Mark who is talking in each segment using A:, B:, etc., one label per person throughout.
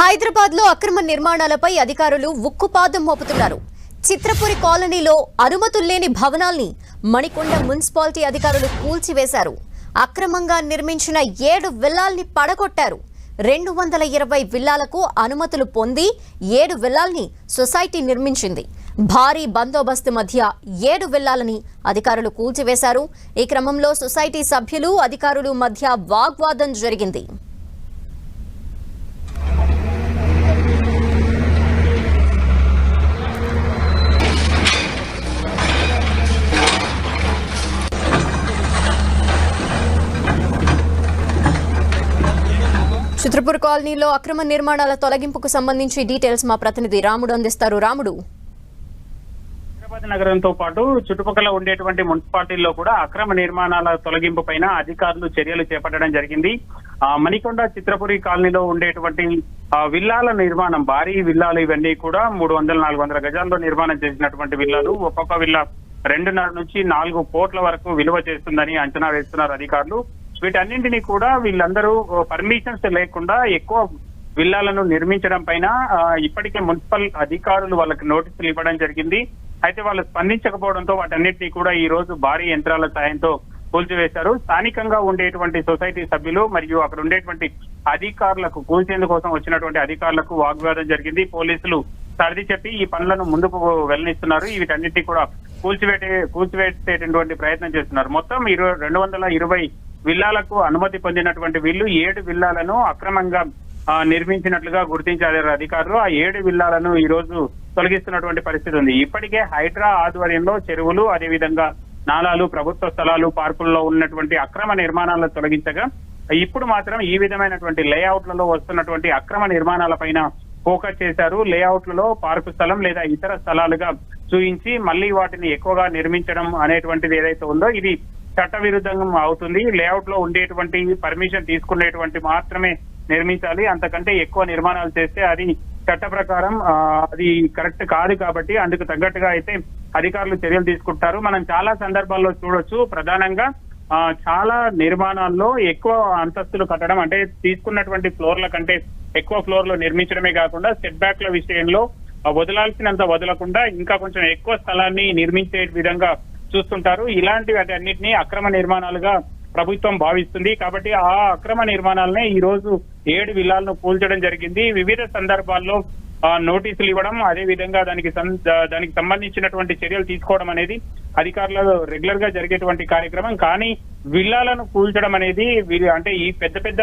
A: హైదరాబాద్లో అక్రమ నిర్మాణాలపై అధికారులు ఉక్కుపాదం మోపుతున్నారు. చిత్రపురి కాలనీలో అనుమతులు లేని భవనాల్ని మణికొండ మున్సిపాలిటీ అధికారులు కూల్చివేశారు. అక్రమంగా నిర్మించిన ఏడు విల్లాల్ని పడగొట్టారు. రెండు వందల ఇరవై విల్లాలకు అనుమతులు పొంది ఏడు విల్లాల్ని సొసైటీ నిర్మించింది. భారీ బందోబస్తు మధ్య ఏడు విల్లాలని అధికారులు కూల్చివేశారు. ఈ క్రమంలో సొసైటీ సభ్యులు అధికారులు మధ్య వాగ్వాదం జరిగింది. చిత్రపూర్ కాలనీలో అక్రమ నిర్మాణాల తొలగింపుకు సంబంధించి డీటెయిల్స్ మా ప్రతినిధి రాముడు అందిస్తారు. రాముడు.
B: హైదరాబాద్ నగరంతో పాటు చుట్టుపక్కల ఉండేటువంటి మున్సిపాలిటీల్లో కూడా అక్రమ నిర్మాణాల తొలగింపు పైన అధికారులు చర్యలు చేపట్టడం జరిగింది. ఆ మణికొండ చిత్రపురి కాలనీలో ఉండేటువంటి ఆ, విల్లాల నిర్మాణం భారీ విల్లాలు ఇవన్నీ కూడా మూడు వందల నాలుగు వందల గజాల్లో నిర్మాణం చేసినటువంటి విల్లాలు. ఒక్కొక్క విల్లా రెండున్నర నుంచి నాలుగు కోట్ల వరకు విలువ చేస్తుందని అంచనా వేస్తున్నారు అధికారులు. వీటన్నింటినీ కూడా వీళ్ళందరూ పర్మిషన్స్ లేకుండా ఎక్కువ విల్లాలను నిర్మించడం పైన ఇప్పటికే మున్సిపల్ అధికారులు వాళ్ళకి నోటీసులు ఇవ్వడం జరిగింది. అయితే వాళ్ళు స్పందించకపోవడంతో వాటన్నిటినీ కూడా ఈ రోజు భారీ యంత్రాల సాయంతో కూల్చివేశారు. స్థానికంగా ఉండేటువంటి సొసైటీ సభ్యులు మరియు అక్కడ ఉండేటువంటి అధికారులకు కూల్చేందుకు కోసం వచ్చినటువంటి అధికారులకు వాగ్వాదం జరిగింది. పోలీసులు సర్ది చెప్పి ఈ పనులను ముందుకు వెళ్ళనిస్తున్నారు. వీటన్నిటినీ కూడా కూల్చివేటే కూల్చివేసేటటువంటి ప్రయత్నం చేస్తున్నారు. మొత్తం ఇరవై రెండు వందల ఇరవై విల్లాలకు అనుమతి పొందినటువంటి వీళ్ళు ఏడు విల్లాలను అక్రమంగా నిర్మించినట్లుగా గుర్తించారు అధికారులు. ఆ ఏడు విల్లాలను ఈ రోజు తొలగిస్తున్నటువంటి పరిస్థితి ఉంది. ఇప్పటికే హైడ్రా ఆధ్వర్యంలో చెరువులు అదేవిధంగా నాలాలు ప్రభుత్వ స్థలాలు పార్కుల్లో ఉన్నటువంటి అక్రమ నిర్మాణాలను తొలగించగా ఇప్పుడు మాత్రం ఈ విధమైనటువంటి లేఅవుట్లలో వస్తున్నటువంటి అక్రమ నిర్మాణాల పైన ఫోకస్ చేశారు. లేఅవుట్లలో పార్కు స్థలం లేదా ఇతర స్థలాలుగా చూయించి మళ్ళీ వాటిని ఎక్కువగా నిర్మించడం అనేటువంటిది ఏదైతే ఉందో ఇది చట్ట విరుద్ధంగా అవుతుంది. లేఅవుట్లో ఉండేటువంటి పర్మిషన్ తీసుకునేటువంటి మాత్రమే నిర్మించాలి. అంతకంటే ఎక్కువ నిర్మాణాలు చేస్తే అది చట్ట ప్రకారం అది కరెక్ట్ కాదు కాబట్టి అందుకు తగ్గట్టుగా అయితే అధికారులు చర్యలు తీసుకుంటారు. మనం చాలా సందర్భాల్లో చూడొచ్చు. ప్రధానంగా చాలా నిర్మాణాల్లో ఎక్కువ అంతస్తులు కట్టడం అంటే తీసుకున్నటువంటి ఫ్లోర్ల కంటే ఎక్కువ ఫ్లోర్లో నిర్మించడమే కాకుండా సెట్ బ్యాక్ల విషయంలో వదలాల్సినంత వదలకుండా ఇంకా కొంచెం ఎక్కువ స్థలాన్ని నిర్మించే విధంగా చూస్తుంటారు. ఇలాంటి వాటన్నిటిని అక్రమ నిర్మాణాలుగా ప్రభుత్వం భావిస్తుంది. కాబట్టి ఆ అక్రమ నిర్మాణాలనే ఈ రోజు ఏడు విల్లాలను కూల్చడం జరిగింది. వివిధ సందర్భాల్లో నోటీసులు ఇవ్వడం అదే విధంగా దానికి సం- దానికి సంబంధించినటువంటి చర్యలు తీసుకోవడం అనేది అధికారులలో రెగ్యులర్గా జరిగేటువంటి కార్యక్రమం. కానీ విల్లాలను కూల్చడం అనేది అంటే ఈ పెద్ద పెద్ద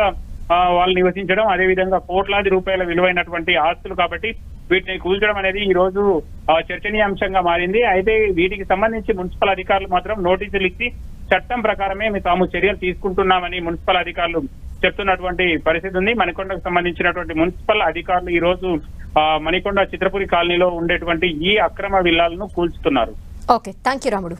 B: వాళ్ళు నివసించడం అదే విధంగా కోట్లాది రూపాయల విలువైనటువంటి ఆస్తులు కాబట్టి వీటిని కూల్చడం అనేది ఈ రోజు ఆ, చర్చనీయాంశంగా మారింది. అయితే వీటికి సంబంధించి మున్సిపల్ అధికారులు మాత్రం నోటీసులు ఇచ్చి చట్టం ప్రకారమే తాము చర్యలు తీసుకుంటున్నామని మున్సిపల్ అధికారులు చెప్తున్నటువంటి పరిస్థితి ఉంది. మణికొండకు సంబంధించినటువంటి మున్సిపల్ అధికారులు ఈ రోజు ఆ, మణికొండ చిత్రపురి కాలనీలో ఉండేటువంటి ఈ అక్రమ విల్లాలను కూల్చుతున్నారు.
A: ఓకే. Thank you Ramudu.